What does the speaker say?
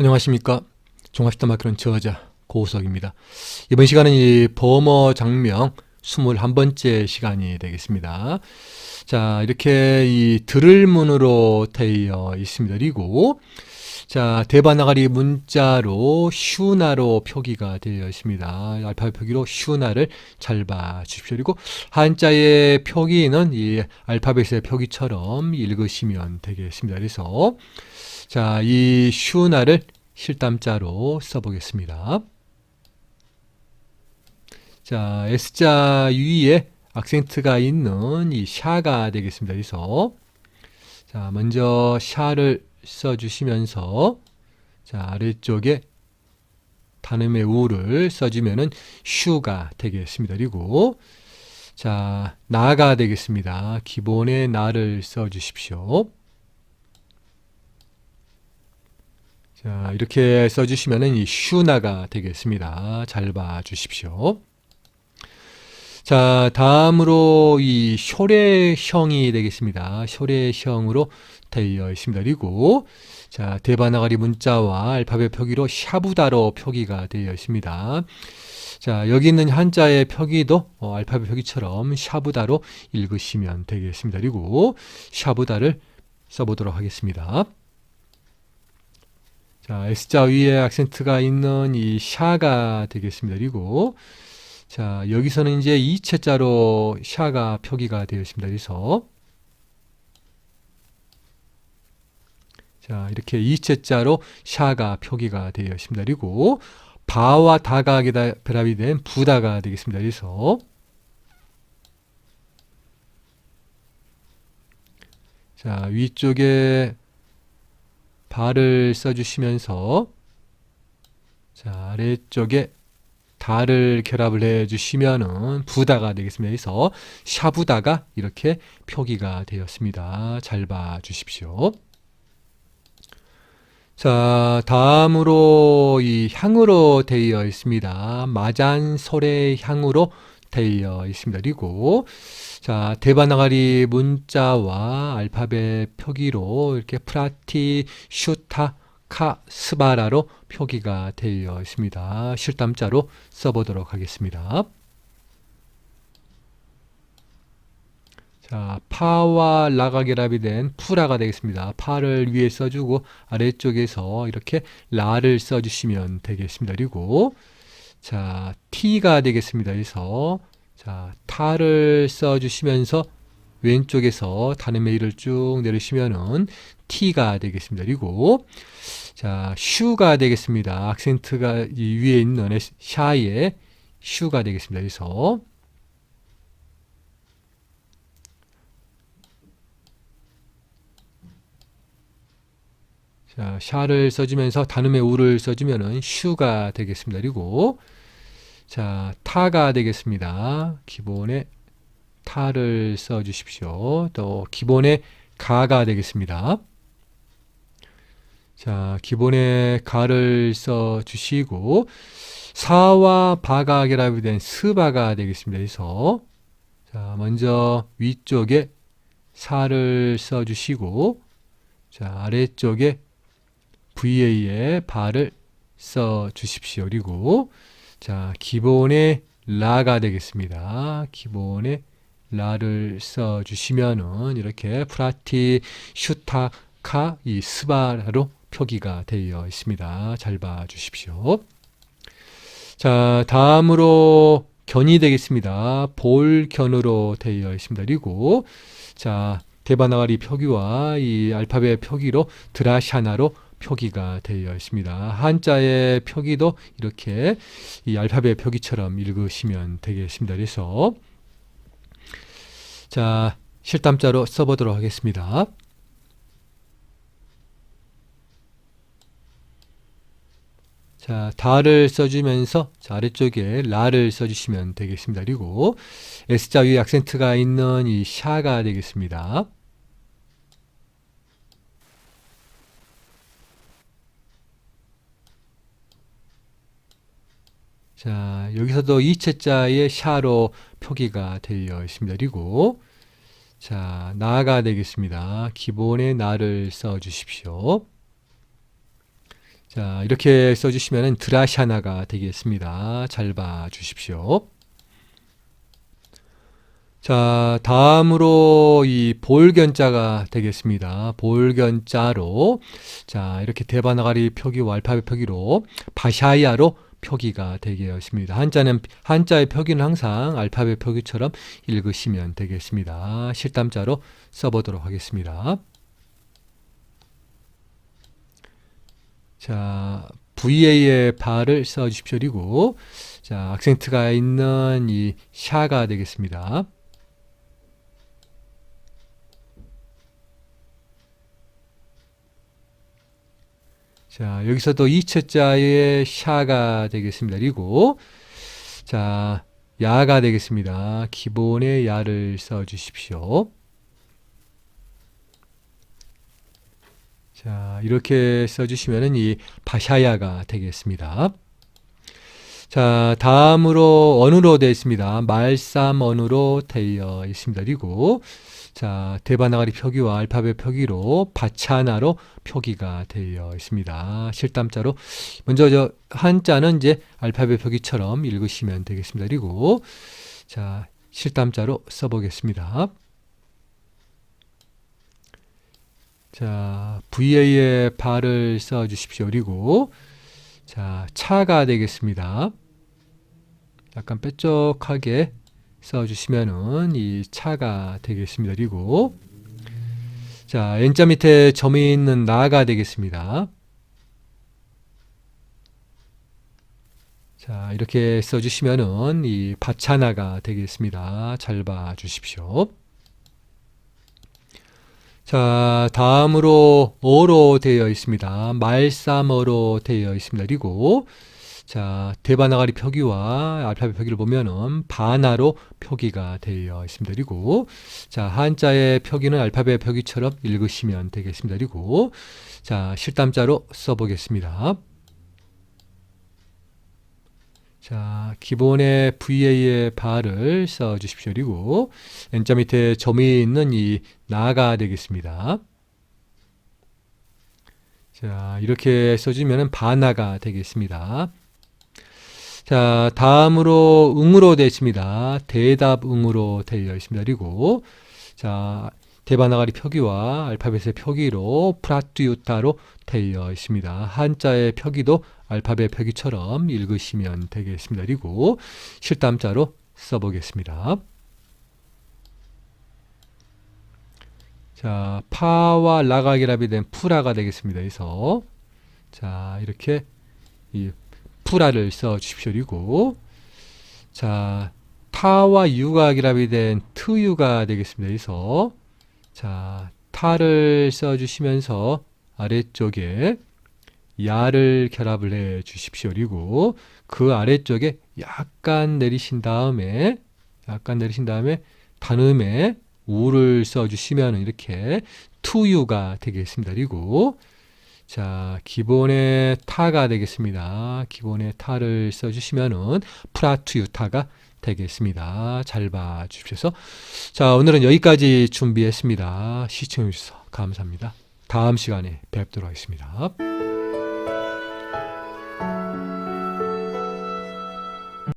안녕하십니까. 종합시다 마크론 저자 고우석입니다. 이번 시간은 이 범어 장명 21번째 시간이 되겠습니다. 자, 이렇게 이 들을 문으로 되어 있습니다. 그리고 자, 대바나가리 문자로 슈나로 표기가 되어 있습니다. 알파벳 표기로 슈나를 잘 봐주십시오. 그리고 한자의 표기는 이 알파벳의 표기처럼 읽으시면 되겠습니다. 그래서 자, 이 슈나를 실담자로 써보겠습니다. 자, S자 위에 악센트가 있는 이 샤가 되겠습니다. 그래서 자, 먼저 샤를 써주시면서 자, 아래쪽에 단음의 우를 써주면은 슈가 되겠습니다. 그리고 자, 나가 되겠습니다. 기본의 나를 써주십시오. 자, 이렇게 써주시면은 이 슈나가 되겠습니다. 잘 봐주십시오. 자, 다음으로 이 쇼레형이 되겠습니다. 쇼레형으로 되어 있습니다. 그리고 자, 대바나가리 문자와 알파벳 표기로 샤부다로 표기가 되어 있습니다. 자, 여기 있는 한자의 표기도 어, 알파벳 표기처럼 샤부다로 읽으시면 되겠습니다. 그리고 샤부다를 써보도록 하겠습니다. 자, S자 위에 악센트가 있는 이 샤가 되겠습니다. 그리고 자, 여기서는 이제 이체자로 샤가 표기가 되어 있습니다. 그래서 자, 이렇게 이체자로 샤가 표기가 되어 있습니다. 그리고 바와 다가 결합이 된 부다가 되겠습니다. 그래서 자, 위쪽에 발을 써주시면서 자, 아래쪽에 다를 결합을 해주시면은 부다가 되겠습니다. 그래서 샤부다가 이렇게 표기가 되었습니다. 잘 봐주십시오. 자, 다음으로 이 향으로 되어 있습니다. 마잔솔의 향으로 되어 있습니다. 그리고 자, 대바나가리 문자와 알파벳 표기로 이렇게 프라티 슈타 카 스바라로 표기가 되어 있습니다. 실담자로 써보도록 하겠습니다. 자, 파와 라가 결합이 된 푸라가 되겠습니다. 파를 위에 써주고 아래쪽에서 이렇게 라를 써주시면 되겠습니다. 그리고 자, T가 되겠습니다. 그래서 자, 타를 써주시면서 왼쪽에서 단음의 일을 쭉 내리시면은 T가 되겠습니다. 그리고 자, 슈가 되겠습니다. 악센트가 이 위에 있는 샤의 슈가 되겠습니다. 그래서 자, 샤를 써주면서 단음의 우를 써주면은 슈가 되겠습니다. 그리고 자, 타가 되겠습니다. 기본에 타를 써 주십시오. 또 기본에 가가 되겠습니다. 자, 기본에 가를 써 주시고 사와 바가 결합이 된 스바가 되겠습니다. 그래서 자, 먼저 위쪽에 사를 써 주시고 자, 아래쪽에 VA에 바를 써 주십시오. 그리고 자, 기본에 라가 되겠습니다. 기본에 라를 써 주시면은 이렇게 프라티 슈타카 이 스바로 표기가 되어 있습니다. 잘 봐 주십시오. 자, 다음으로 견이 되겠습니다. 볼견으로 되어 있습니다. 그리고 자, 대바나가리 표기와 이 알파벳 표기로 드라샤나로 표기가 되어 있습니다. 한자의 표기도 이렇게 이 알파벳 표기처럼 읽으시면 되겠습니다. 그래서 자, 실담자로 써보도록 하겠습니다. 자, 다를 써주면서 자, 아래쪽에 라를 써주시면 되겠습니다. 그리고 S자 위에 악센트가 있는 이 샤가 되겠습니다. 자, 여기서도 이체자의 샤로 표기가 되어 있습니다. 그리고 자, 나가 되겠습니다. 기본의 나를 써 주십시오. 자, 이렇게 써 주시면 드라샤나가 되겠습니다. 잘 봐 주십시오. 자, 다음으로 이 볼견자가 되겠습니다. 볼견자로 자, 이렇게 대바나가리 표기와 알파벳 표기로 바샤이아로 표기가 되겠습니다. 한자는 한자의 표기는 항상 알파벳 표기처럼 읽으시면 되겠습니다. 실담자로 써보도록 하겠습니다. 자, VA의 바를 써주십시오. 그리고 자, 악센트가 있는 이 샤가 되겠습니다. 자, 여기서도 이체자의 샤가 되겠습니다. 그리고 자, 야가 되겠습니다. 기본의 야를 써 주십시오. 자, 이렇게 써 주시면은 이 바샤야가 되겠습니다. 자, 다음으로 언어로 되어 있습니다. 말삼 언어로 되어 있습니다. 그리고 자, 대바나가리 표기와 알파벳 표기로 바차나로 표기가 되어 있습니다. 실담자로 먼저 저 한자는 이제 알파벳 표기처럼 읽으시면 되겠습니다. 그리고 자, 실담자로 써 보겠습니다. 자, VA의 발을 써 주십시오. 그리고 자, 차가 되겠습니다. 약간 뾰족하게 써주시면은 이 차가 되겠습니다. 그리고 자 N자 밑에 점이 있는 나가 되겠습니다. 자 이렇게 써주시면은 이 바차나가 되겠습니다. 잘 봐주십시오. 자 다음으로 어로 되어 있습니다. 말삼어로 되어 있습니다. 그리고 자, 대바나가리 표기와 알파벳 표기를 보면은 바나로 표기가 되어 있습니다. 그리고 자, 한자의 표기는 알파벳 표기처럼 읽으시면 되겠습니다. 그리고 자, 실담자로 써 보겠습니다. 자, 기본의 VA의 바를 써 주십시오. 그리고 N자 밑에 점이 있는 이 나가 되겠습니다. 자, 이렇게 써주면 바나가 되겠습니다. 자, 다음으로 응으로 되어 있습니다. 대답 응으로 되어 있습니다. 그리고 자, 대바나가리 표기와 알파벳의 표기로 프라뚜유타로 되어 있습니다. 한자의 표기도 알파벳 표기처럼 읽으시면 되겠습니다. 그리고 실담자로 써보겠습니다. 자, 파와 라가 결합이 된 프라가 되겠습니다. 그래서 자, 이렇게 이 프라를 써 주십시오. 그리고 자 타와 유가 결합이 된 트유가 되겠습니다. 그래서 자 타를 써 주시면서 아래쪽에 야를 결합을 해 주십시오. 그리고 그 아래쪽에 약간 내리신 다음에 약간 내리신 다음에 단음에 우를 써 주시면 이렇게 투유가 되겠습니다. 그리고 자, 기본의 타가 되겠습니다. 기본의 타를 써주시면은 프라투 유타가 되겠습니다. 잘 봐주십시오. 자, 오늘은 여기까지 준비했습니다. 시청해주셔서 감사합니다. 다음 시간에 뵙도록 하겠습니다.